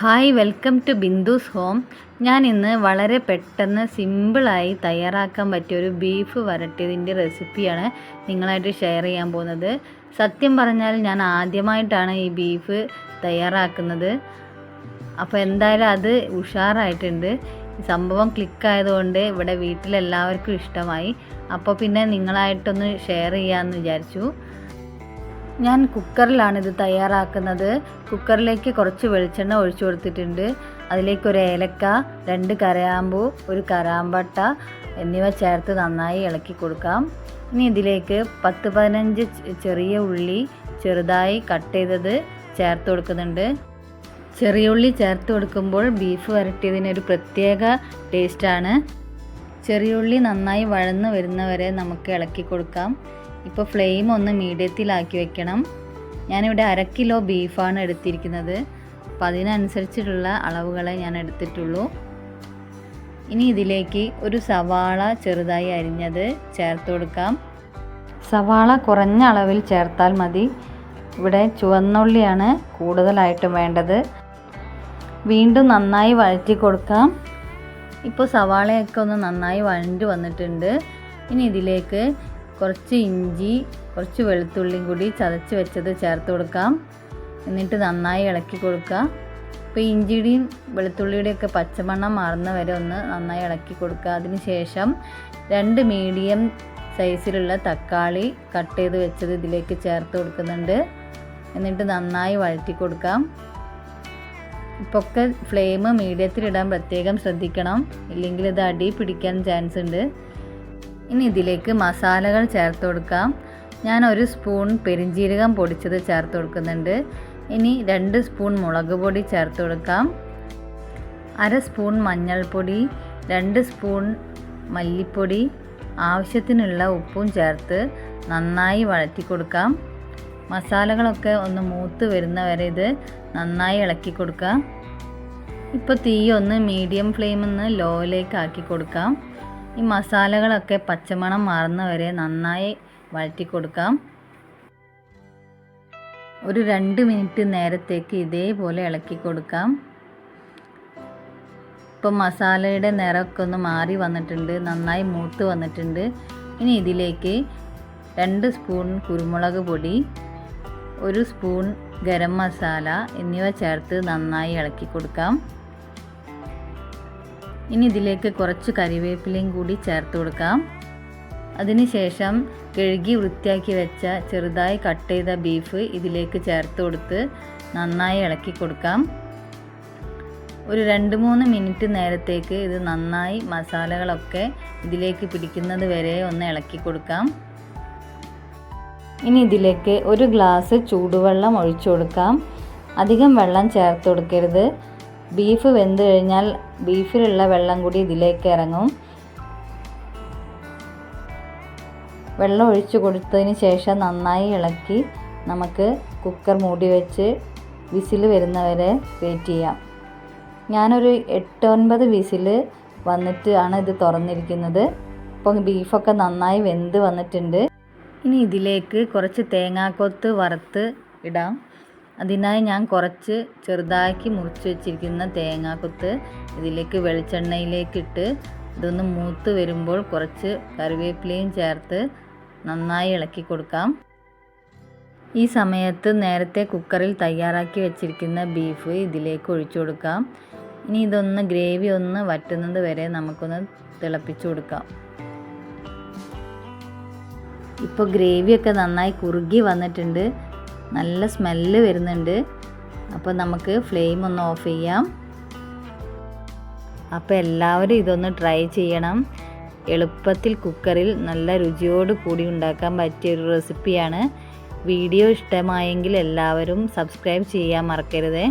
Hi welcome to Bindu's home. ഞാൻ ഇന്ന് വളരെ പെട്ടെന്ന് സിമ്പിളായി തയ്യാറാക്കാൻ പറ്റിയ ഒരു ബീഫ് വരട്ടിയതിന്റെ റെസിപ്പിയാണ് നിങ്ങളായിട്ട് ഷെയർ ചെയ്യാൻ പോകുന്നത്. സത്യം പറഞ്ഞാൽ ഞാൻ ആദ്യമായിട്ടാണ് ഈ ബീഫ് തയ്യാറാക്കുന്നത്. അപ്പോൾ എന്തായാലും അത് ഉഷാറായിട്ടുണ്ട്. സംഭവം ക്ലിക്കായതുകൊണ്ട് ഇവിടെ വീട്ടിലെല്ലാവർക്കും ഇഷ്ടമായി. അപ്പോൾ പിന്നെ നിങ്ങളായിട്ടൊന്ന് ഷെയർ ചെയ്യാമെന്ന് വിചാരിച്ചു. ഞാൻ കുക്കറിലാണ് ഇത് തയ്യാറാക്കുന്നത്. കുക്കറിലേക്ക് കുറച്ച് വെളിച്ചെണ്ണ ഒഴിച്ചു കൊടുത്തിട്ടുണ്ട്. അതിലേക്ക് ഒരു ഏലക്ക രണ്ട് കരയാമ്പൂ ഒരു കരാമ്പട്ട എന്നിവ ചേർത്ത് നന്നായി ഇളക്കി കൊടുക്കാം. ഇനി ഇതിലേക്ക് പത്ത് പതിനഞ്ച് ചെറിയ ഉള്ളി ചെറുതായി കട്ട് ചെയ്തത് ചേർത്ത് കൊടുക്കുന്നുണ്ട്. ചെറിയ ഉള്ളി ചേർത്ത് കൊടുക്കുമ്പോൾ ബീഫ് വരട്ടിയതിനൊരു പ്രത്യേക ടേസ്റ്റാണ് ചെറിയ ഉള്ളി നന്നായി വഴന്ന് വരുന്നവരെ നമുക്ക് ഇളക്കി കൊടുക്കാം. ഇപ്പോൾ ഫ്ലെയിം ഒന്ന് മീഡിയത്തിലാക്കി വെക്കണം. ഞാനിവിടെ അര കിലോ ബീഫാണ് എടുത്തിരിക്കുന്നത്. അപ്പം അതിനനുസരിച്ചിട്ടുള്ള അളവുകളെ ഞാൻ എടുത്തിട്ടുള്ളൂ. ഇനി ഇതിലേക്ക് ഒരു സവാള ചെറുതായി അരിഞ്ഞത് ചേർത്ത് കൊടുക്കാം. സവാള കുറഞ്ഞ അളവിൽ ചേർത്താൽ മതി. ഇവിടെ ചുവന്നുള്ളിയാണ് കൂടുതലായിട്ടും വേണ്ടത്. വീണ്ടും നന്നായി വഴറ്റി കൊടുക്കാം. ഇപ്പോൾ സവാളയൊക്കെ ഒന്ന് നന്നായി വഴണ്ട് വന്നിട്ടുണ്ട്. ഇനി ഇതിലേക്ക് കുറച്ച് ഇഞ്ചി കുറച്ച് വെളുത്തുള്ളിയും കൂടി ചതച്ച് വെച്ചത് ചേർത്ത് കൊടുക്കാം. എന്നിട്ട് നന്നായി ഇളക്കി കൊടുക്കുക. ഇപ്പോൾ ഇഞ്ചിയുടെയും വെളുത്തുള്ളിയുടെയും ഒക്കെ പച്ചമണം മാറുന്ന വരെ ഒന്ന് നന്നായി ഇളക്കി കൊടുക്കുക. അതിന് ശേഷം രണ്ട് മീഡിയം സൈസിലുള്ള തക്കാളി കട്ട് ചെയ്ത് വെച്ചത് ഇതിലേക്ക് ചേർത്ത് കൊടുക്കുന്നുണ്ട്. എന്നിട്ട് നന്നായി വഴറ്റി കൊടുക്കാം. ഇപ്പോൾ ഒക്കെ ഫ്ലെയിം മീഡിയത്തിലിടാൻ പ്രത്യേകം ശ്രദ്ധിക്കണം. ഇല്ലെങ്കിൽ ഇത് അടി പിടിക്കാൻ ചാൻസ് ഉണ്ട്. ഇനി ഇതിലേക്ക് മസാലകൾ ചേർത്ത് കൊടുക്കാം. ഞാൻ ഒരു സ്പൂൺ പെരിഞ്ജീരകം പൊടിച്ചത് ചേർത്ത് കൊടുക്കുന്നുണ്ട്. ഇനി രണ്ട് സ്പൂൺ മുളക് പൊടി ചേർത്ത് കൊടുക്കാം. അര സ്പൂൺ മഞ്ഞൾപ്പൊടി രണ്ട് സ്പൂൺ മല്ലിപ്പൊടി ആവശ്യത്തിനുള്ള ഉപ്പും ചേർത്ത് നന്നായി വഴറ്റി കൊടുക്കാം. മസാലകളൊക്കെ ഒന്ന് മൂത്ത് വരുന്ന വരെ ഇത് നന്നായി ഇളക്കി കൊടുക്കാം. ഇപ്പോൾ തീ ഒന്ന് മീഡിയം ഫ്ലെയിമിൽ നിന്ന് ലോയിലേക്ക് ആക്കി കൊടുക്കാം. ഈ മസാലകളൊക്കെ പച്ചമണം മാറുന്നവരെ നന്നായി വഴറ്റി കൊടുക്കാം ഒരു രണ്ട് മിനിറ്റ് നേരത്തേക്ക് ഇതേപോലെ ഇളക്കി കൊടുക്കാം ഇപ്പം മസാലയുടെ നിറമൊക്കെ ഒന്ന് മാറി വന്നിട്ടുണ്ട് നന്നായി മൂത്ത് വന്നിട്ടുണ്ട്. ഇനി ഇതിലേക്ക് രണ്ട് സ്പൂൺ കുരുമുളക് പൊടി ഒരു സ്പൂൺ ഗരം മസാല എന്നിവ ചേർത്ത് നന്നായി ഇളക്കി കൊടുക്കാം ഇനി ഇതിലേക്ക് കുറച്ച് കറിവേപ്പിലയും കൂടി ചേർത്ത് കൊടുക്കാം. അതിനുശേഷം കഴുകി വൃത്തിയാക്കി വെച്ച ചെറുതായി കട്ട് ചെയ്ത ബീഫ് ഇതിലേക്ക് ചേർത്ത് കൊടുത്ത് നന്നായി ഇളക്കി കൊടുക്കാം. ഒരു രണ്ട് മൂന്ന് മിനിറ്റ് നേരത്തേക്ക് ഇത് നന്നായി മസാലകളൊക്കെ ഇതിലേക്ക് പിടിക്കുന്നത് വരെ ഒന്ന് ഇളക്കി കൊടുക്കാം. ഇനി ഇതിലേക്ക് ഒരു ഗ്ലാസ് ചൂടുവെള്ളം ഒഴിച്ചു കൊടുക്കാം. അധികം വെള്ളം ചേർത്ത് കൊടുക്കരുത്. ബീഫ് വെന്ത് കഴിഞ്ഞാൽ ബീഫിലുള്ള വെള്ളം കൂടി ഇതിലേക്ക് ഇറങ്ങും. വെള്ളം ഒഴിച്ചു കൊടുത്തതിന് ശേഷം നന്നായി ഇളക്കി നമുക്ക് കുക്കർ മൂടി വെച്ച് വിസിൽ വരുന്നവരെ വെയിറ്റ് ചെയ്യാം. ഞാനൊരു എട്ട് ഒൻപത് വിസിൽ വന്നിട്ട് ആണ് ഇത് തുറന്നിരിക്കുന്നത്. ഇപ്പം ബീഫൊക്കെ നന്നായി വെന്ത് വന്നിട്ടുണ്ട്. ഇനി ഇതിലേക്ക് കുറച്ച് തേങ്ങാക്കൊത്ത് വറുത്ത് ഇടാം. അതിനായി ഞാൻ കുറച്ച് ചെറുതാക്കി മുറിച്ച് വെച്ചിരിക്കുന്ന തേങ്ങാക്കൊത്ത് ഇതിലേക്ക് വെളിച്ചെണ്ണയിലേക്കിട്ട് ഇതൊന്ന് മൂത്ത് വരുമ്പോൾ കുറച്ച് കറിവേപ്പിലയും ചേർത്ത് നന്നായി ഇളക്കി കൊടുക്കാം. ഈ സമയത്ത് നേരത്തെ കുക്കറിൽ തയ്യാറാക്കി വെച്ചിരിക്കുന്ന ബീഫ് ഇതിലേക്ക് ഒഴിച്ചു കൊടുക്കാം. ഇനി ഇതൊന്ന് ഗ്രേവി ഒന്ന് വറ്റുന്നത് വരെ നമുക്കൊന്ന് തിളപ്പിച്ചു കൊടുക്കാം. ഇപ്പോൾ ഗ്രേവിയൊക്കെ നന്നായി കുറുകി വന്നിട്ടുണ്ട്. നല്ല സ്മെല്ല് വരുന്നുണ്ട്. അപ്പോൾ നമുക്ക് ഫ്ലെയിം ഒന്ന് ഓഫ് ചെയ്യാം. അപ്പോൾ എല്ലാവരും ഇതൊന്ന് ട്രൈ ചെയ്യണം. എളുപ്പത്തിൽ കുക്കറിൽ നല്ല രുചിയോട് കൂടി ഉണ്ടാക്കാൻ പറ്റിയ ഒരു റെസിപ്പിയാണ്. വീഡിയോ ഇഷ്ടമായെങ്കിൽ എല്ലാവരും സബ്സ്ക്രൈബ് ചെയ്യാൻ മറക്കരുതേ.